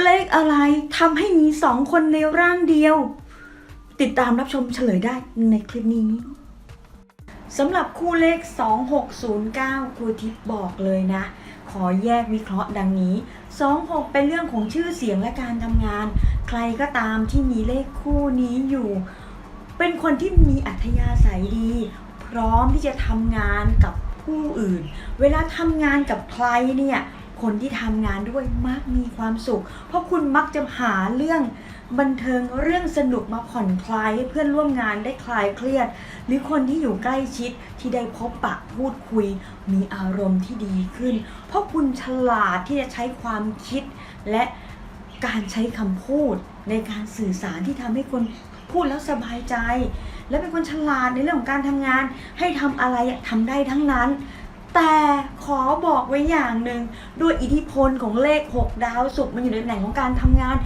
เลขอะไรทำให้มีสองคนในร่างเดียว ติดตามรับชมเฉลยได้ในคลิปนี้สำหรับคู่เลข 2609 ครูทิพย์บอกเลยนะ ขอแยกวิเคราะห์ดังนี้ 26 เป็นเรื่องของชื่อเสียงและการทำงาน ใครก็ตามที่มีเลขคู่นี้อยู่ เป็นคนที่มีอัธยาศัยดี พร้อมที่จะทำงานกับผู้อื่น เวลาทำงานกับใครเนี่ย คนที่ทำงานด้วยมักมีความสุข เพราะคุณมักจะหาเรื่องบันเทิงเรื่องสนุกมาผ่อนคลายให้เพื่อนร่วมงานได้คลายเครียด หรือคนที่อยู่ใกล้ชิดที่ได้พบปะพูดคุย มีอารมณ์ที่ดีขึ้น เพราะคุณฉลาดที่จะใช้ความคิด และการใช้คำพูดในการสื่อสารที่ทำให้คนพูดแล้วสบายใจ และเป็นคนฉลาดในเรื่องของการทำงาน ให้ทำอะไรทำได้ทั้งนั้น แต่ขอบอกไว้อย่างหนึ่งด้วยอิทธิพลของเลข 6 ดาวศุกมันอยู่ในตำแหน่งของการทำงาน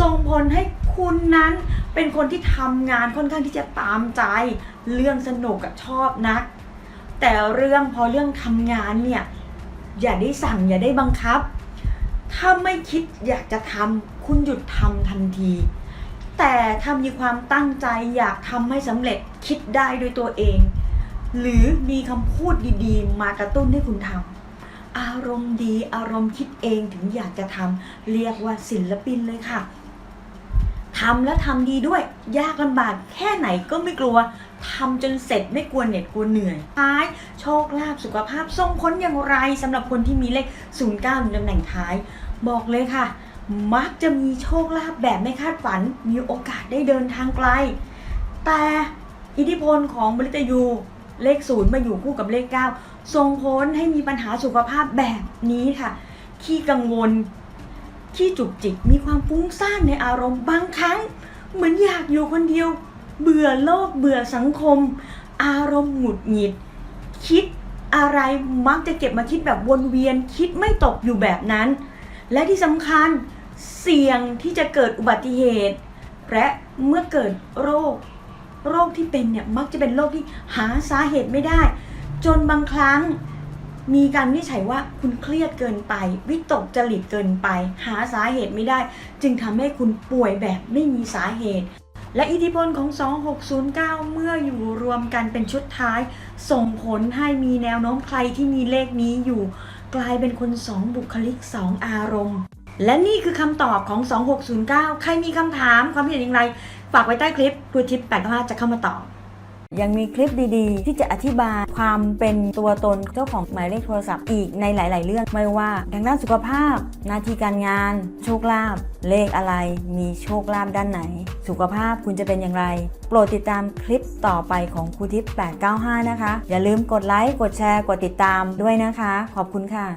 ส่งผลให้คุณนั้นเป็นคนที่ทำงานค่อนข้างที่จะตามใจ เรื่องสนุกกับชอบนัก แต่เรื่องพอเรื่องทำงานเนี่ยอย่าได้สั่งอย่าได้บังคับ ถ้าไม่คิดอยากจะทำคุณหยุดทำทันที แต่ถ้ามีความตั้งใจอยากทำให้สำเร็จคิดได้ด้วยตัวเอง หรือมีคำพูดดีๆ มากระตุ้นให้คุณทำอารมณ์ดีอารมณ์คิดเองถึงอยากจะทำเรียกว่าศิลปินเลยค่ะทำและทำดีด้วย ยากลำบากแค่ไหนก็ไม่กลัวทำจนเสร็จไม่กลัวเหน็ดกลัวเหนื่อยท้ายโชคลาภสุขภาพส่งผลอย่างไรสำหรับคนที่มีเลข 09ในตำแหน่งท้าย บอกเลยค่ะ มักจะมีโชคลาภแบบไม่คาดฝัน มีโอกาสได้เดินทางไกล แต่อิทธิพลของมฤตยู เลขศูนย์มาอยู่คู่กับเลข 9 ส่งผลให้มีปัญหาสุขภาพแบบนี้ค่ะ ขี้กังวล ขี้จุกจิก มีความฟุ้งซ่านในอารมณ์บางครั้ง เหมือนอยากอยู่คนเดียว เบื่อโลก เบื่อสังคม อารมณ์หงุดหงิด คิดอะไรมักจะเก็บมาคิดแบบวนเวียน คิดไม่ตกอยู่แบบนั้น และที่สำคัญเสี่ยงที่จะเกิดอุบัติเหตุ และเมื่อเกิดโรค โรคที่เป็นเนี่ยมักจะเป็นโรคที่หาสาเหตุไม่ได้ จนบางครั้งมีการวินิจฉัยว่าคุณเครียดเกินไป วิตกจริตเกินไป หาสาเหตุไม่ได้ จึงทำให้คุณป่วยแบบไม่มีสาเหตุ และอิทธิพลของ 2609 เมื่ออยู่รวมกันเป็นชุดท้าย ส่งผลให้มีแนวโน้มใครที่มีเลขนี้อยู่ กลายเป็นคนสองบุคลิกสองอารมณ์ และนี่คือคำตอบของ 2609 ใครมีคำถามความเห็นอย่างไร ฝากไว้ใต้คลิปครูทิพย์8 5จะเข้ามาตอบ ยังมีคลิปดีๆ ที่จะอธิบายความเป็นตัวตนเจ้าของหมายเลขโทรศัพท์อีกในหลาย ๆ เรื่อง ไม่ว่าทางด้านสุขภาพ หน้าที่การงาน โชคลาภเลขอะไร มีโชคลาภด้านไหน สุขภาพคุณจะเป็นอย่างไร โปรดติดตามคลิปต่อไปของครูทิพย์895 นะคะ อย่าลืมกดไลค์กดแชร์กดติดตามด้วยนะคะ ขอบคุณค่ะ